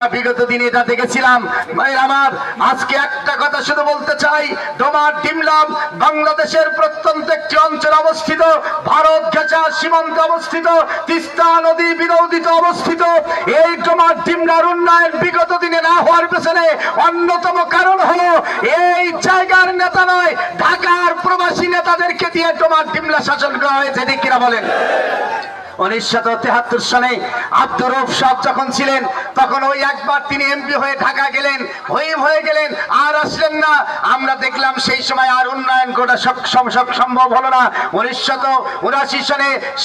বিগত দিনে এটা দেখেছিলাম আমার, আজকে একটা কথা শুধু বলতে চাই, ডোমার ডিমলাম বাংলাদেশের প্রত্যন্ত একটি অঞ্চল অবস্থিত, ভারত ঘেঁচা সীমান্তে অবস্থিত, তিস্তা নদী বিরোধিত অবস্থিত। এই ডোমার ডিমলার উন্নয়ন বিগত দিনে না হওয়ার পেছনে অন্যতম কারণ হলো, এই জায়গার নেতা নয়, ঢাকার প্রবাসী নেতাদেরকে দিয়ে ডোমার ডিমলা শাসন করা হয়েছে, ঠিক কিনা বলেন? উনিশশো তেহাত্তর সালে আব্দুর রব সাহ যখন ছিলেন, তখন ওই একবার তিনি এমপি হয়ে ঢাকা গেলেন হয়ে হয়ে গেলেন, আর আসলেন না। আমরা দেখলাম সেই সময় আর উন্নয়ন করা সম্ভব হলো না। উনিশশো উনাশি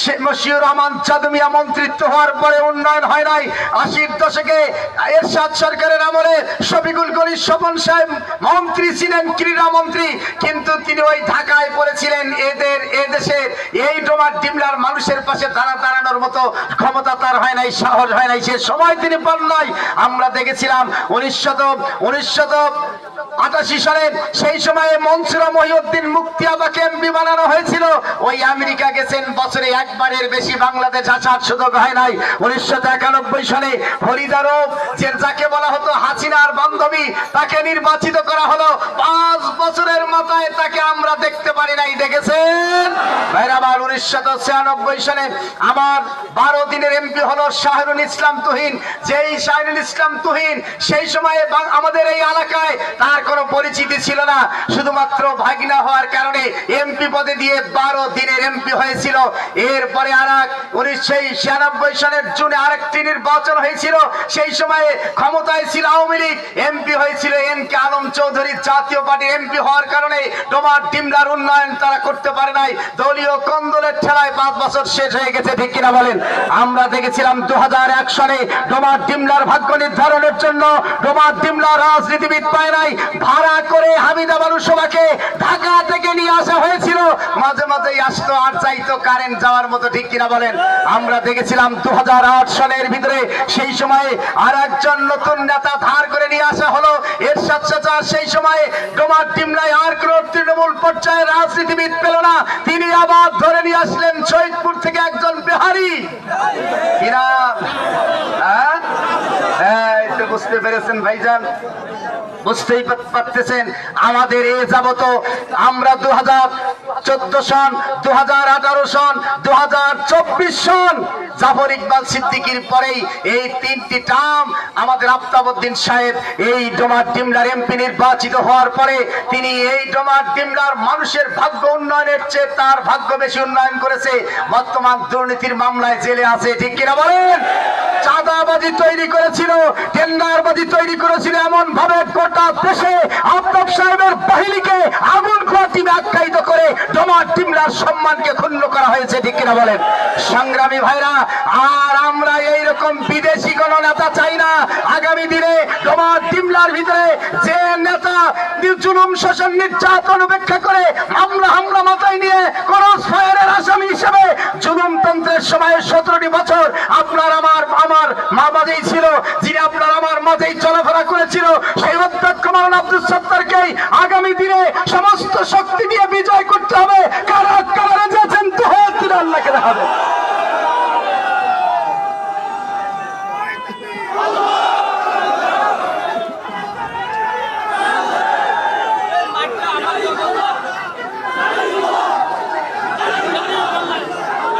শেখ মশিউর রহমান চাদুমিয়া মন্ত্রিত্ব হওয়ার পরে উন্নয়ন হয় নাই। আশির দশকে এরশাদ সরকারের আমলে শফিকুল করি স্বপন সাহেব মন্ত্রী ছিলেন, ক্রীড়া মন্ত্রী। কিন্তু তিনি ওই ঢাকায় পড়েছিলেন এদের এদেশের এই ডোমার ডিমলার মানুষের পাশে দাঁড়া দাঁড়ানোর মতো ক্ষমতা তার হয় নাই, সাহস হয় নাই, সে সময় তিনি পান নাই। আমরা দেখেছিলাম উনিশশত উনিশশত আটাশি সালে সেই সময়ে মনসুরা মহিউদ্দিন মুক্তিয়াবাকে এমপি বানানো হয়েছিল। ওই আমেরিকা গেছেন, বছরে একবারের বেশি বাংলাদেশ আসার সুযোগ হয় নাই। উনিশশো একানব্বই সালে হরিদারব যে যাকে বলা হতো হাসিনার বান্ধবী, তাকে নির্বাচিত করা হলো। পাঁচ বছরের মাথায় তাকে আমরা দেখতে পারি নাই, দেখেছেন? এমপি শুধুমাত্র ভাগিনা হওয়ার কারণে এমপি পদে দিয়ে বারো দিনের এমপি হয়েছিল। এরপরে আর এক উনিশশো ছিয়ানব্বই সালের জুনে আরেকটি নির্বাচন হয়েছিল। সেই সময়ে ক্ষমতায় ছিল আওয়ামী লীগ, এমপি হয়েছিল এন কে আলম চৌধুরী। জাতীয় পার্টির এমপি হওয়ার কারণে তোমার ডিমলার উন্নয়ন তারা করতে পারে নাই। দলীয় পাঁচ বছর শেষ হয়ে গেছে বলেন? আমরা দেখেছিলাম দু ডিমলার ভাগ্য নির্ধারণের জন্য রাজনীতিবিদ পায় নাই ভাড়া করে হামিদা বালুসভাকে ঢাকা থেকে নিয়ে আসা হয়েছিল মাঝে মাঝেই আসতো আর চাইতো কারেন্ট যাওয়ার মতো, ঠিক কিনা বলেন? আমরা দেখেছিলাম দু সালের ভিতরে সেই সময়ে আর একজন নতুন নেতা ধার করে নিয়ে আসা হলো। এর সাথে সেই সময়ে ডোমার ডিমলায় আর কোন তৃণমূল পর্যায়ে রাজনীতিবিদ পেল না। তিনি আবার ধরে নিয়ে আসলেন শহীদপুর থেকে একজন বিহারি। কিনা হ্যাঁ? হ্যাঁ বুঝতে পেরেছেন ভাইজান? বুঝতেই পারতেছেন। আমাদের এ যাবত আমরা দু হাজার চোদ্দ সন দু হাজার আঠারো সন দু হাজার চব্বিশ সন। জাফর ইকবাল সিদ্দিকির পরেই এই তিনটি টার্ম আমাদের আফতাবুদ্দিন সাহেব এই ডোমার ডিমলার এমপি নির্বাচিত হওয়ার পরে তিনি এই ডোমার ডিমলার মানুষের ভাগ্য উন্নয়নের চেয়ে তার ভাগ্য বেশি উন্নয়ন করেছে। বর্তমান দুর্নীতির মামলায় জেলে আছে, ঠিক কিনা বলেন? চাঁদাবাজি তৈরি করেছিল, টেন্ডারবাজি তৈরি করেছিল এমন ভাবে গোটা দেশে আফতাব সাহেবের বাহিনীকে আগুন খোয়া টিমে আখ্যায়িত করে ডোমার টিমলার সম্মানকে ক্ষুণ্ণ করা হয়েছে, ঠিক কিনা বলেন? সংগ্রামী ভাইরা, আর আমরা এইরকম বিদেশি কোন নেতা চাই না। আগামী দিনে ডোমার টিমলার ভিতরে যে নেতা জুলুম শোষণ নির্যাতন উপেক্ষা করে আমরা হামলা মাথায় নিয়ে করস ফায়ারের আসামি হিসেবে জুলুমতন্ত্রের সময় সতেরোটি বছর আপনার আমার আমার মা মাঝেই ছিল, যিনি আপনার আমার মাঝেই চলাফেরা করেছিল সেই অধ্যক্ষ মাওলানা আব্দুল সত্তারকেই আগামী দিনে সমস্ত শক্তি দিয়ে বিজয় করতে হবে।